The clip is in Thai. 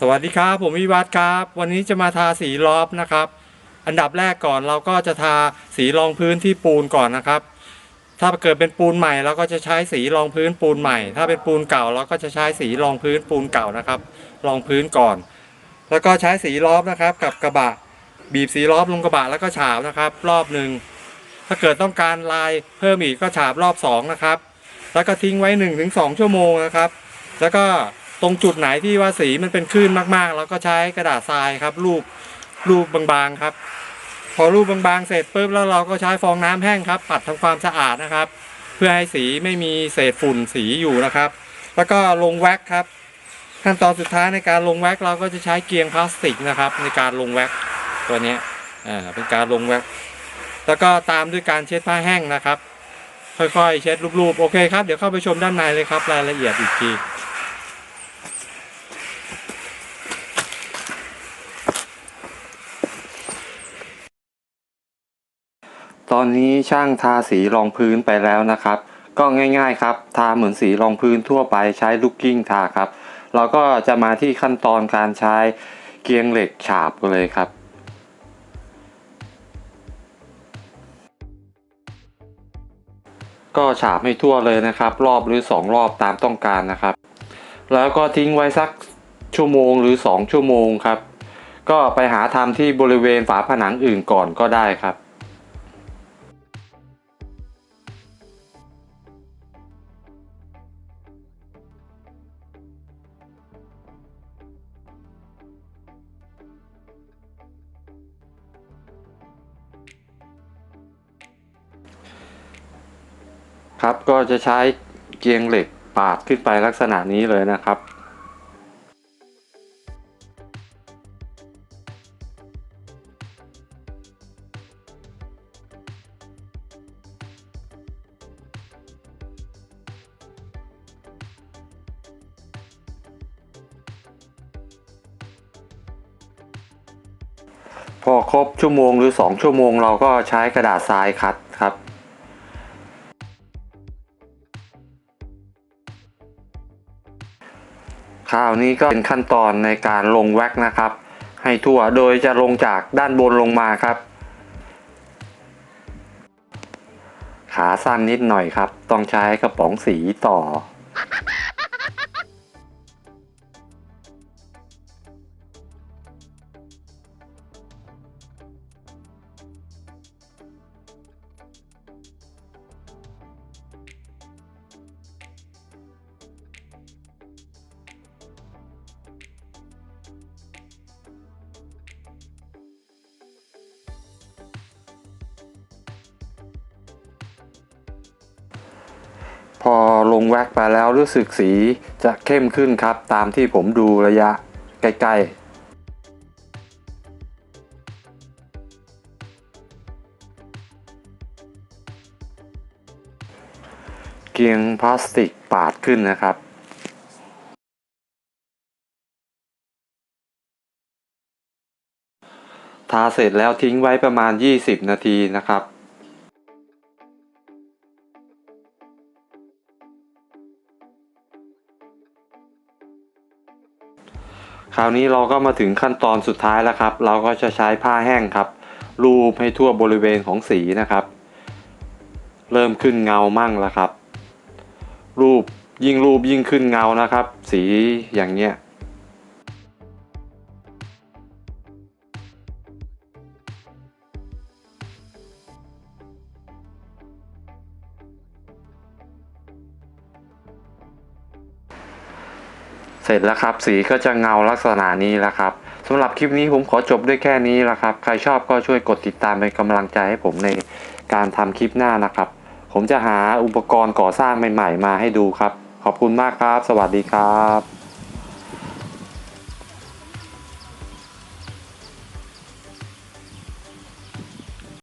สวัสดีครับ ผมวิวัฒครับ วันนี้จะมาทาสีลอฟนะครับ อันดับแรกก่อนเราก็จะทาสีรองพื้นที่ปูนก่อนนะครับ ถ้าเกิดเป็นปูนใหม่เราก็จะใช้สีรองพื้นปูนใหม่ ถ้าเป็นปูนเก่าเราก็จะใช้สีรองพื้นปูนเก่านะครับ รองพื้นก่อน แล้วก็ใช้สีลอฟนะครับ กับกระบะ บีบสีลอฟลงกระบะแล้วก็ฉาบนะครับ รอบหนึ่งถ้าเกิดต้องการลายเพิ่มอีกก็ฉาบรอบสองนะครับ แล้วก็ทิ้งไว้1นถึงสชั่วโมงนะครับ แล้วก็ ตรงจุดไหนที่ว่าสีมันเป็นคลื่นมากๆเราก็ใช้กระดาษทรายครับรูปรูปบางๆครับ พอรูปบางๆเสร็จปุ๊บแล้วเราก็ใช้ฟองน้ำแห้งครับ ปัดทำความสะอาดนะครับ เพื่อให้สีไม่มีเศษฝุ่นสีอยู่นะครับ แล้วก็ลงแว็กครับ ขั้นตอนสุดท้ายในการลงแว็กเราก็จะใช้เกียงพลาสติกนะครับ ในการลงแว็กตัวนี้อ่าเป็นการลงแว็กแล้วก็ตามด้วยการเช็ดผ้าแห้งนะครับ ค่อยๆ เช็ดรูปๆโอเคครับเดี๋ยวเข้าไปชมด้านในเลยครับรายละเอียดอีกที อนนี้ช่างทาสีรองพื้นไปแล้วนะครับ ก็ง่ายๆครับ ทาเหมือนสีรองพื้นทั่วไปใช้ลูกกิ้งทาครับ เราก็จะมาที่ขั้นตอนการใช้เกียงเหล็กฉาบกันเลยครับก็ฉาบให้ทั่วเลยนะครับ รอบหรือ 2 รอบตามต้องการนะครับ แล้วก็ทิ้งไว้สักชั่วโมงหรือ 2 ชั่วโมงครับ ก็ไปหาทำที่บริเวณฝาผนังอื่นก่อนก็ได้ครับ ครับก็จะใช้เกียงเหล็กปาดขึ้นไปลักษณะนี้เลยนะครับพอครบชั่วโมงหรือ 2 ชั่วโมงเราก็ใช้กระดาษทรายคัด คราวนี้ก็เป็นขั้นตอนในการลงแว็กนะครับ ให้ทั่วโดยจะลงจากด้านบนลงมาครับ ขาสั้นนิดหน่อยครับ ต้องใช้กระป๋องสีต่อ งแว็กไปแล้วรู้สึกสีจะเข้มขึ้นครับ ตามที่ผมดูระยะใกล้ ๆเกียงพลาสติกปาดขึ้นนะครับ ทาเสร็จแล้วทิ้งไว้ประมาณ 20 นาทีนะครับ คราวนี้เราก็มาถึงขั้นตอนสุดท้ายแล้วครับ เราก็จะใช้ผ้าแห้งครับรูปให้ทั่วบริเวณของสีนะครับ เริ่มขึ้นเงามั่งแล้วครับ รูปยิ่งรูปยิ่งขึ้นเงานะครับ สีอย่างเงี้ย เสร็จแล้วครับ สีก็จะเงาลักษณะนี้แล้วครับสำหรับคลิปนี้ผมขอจบด้วยแค่นี้แล้วครับ ใครชอบก็ช่วยกดติดตามเป็นกำลังใจให้ผมในการทำคลิปหน้านะครับ ผมจะหาอุปกรณ์ก่อสร้างใหม่ ๆ มาให้ดูครับ ขอบคุณมากครับ สวัสดีครับ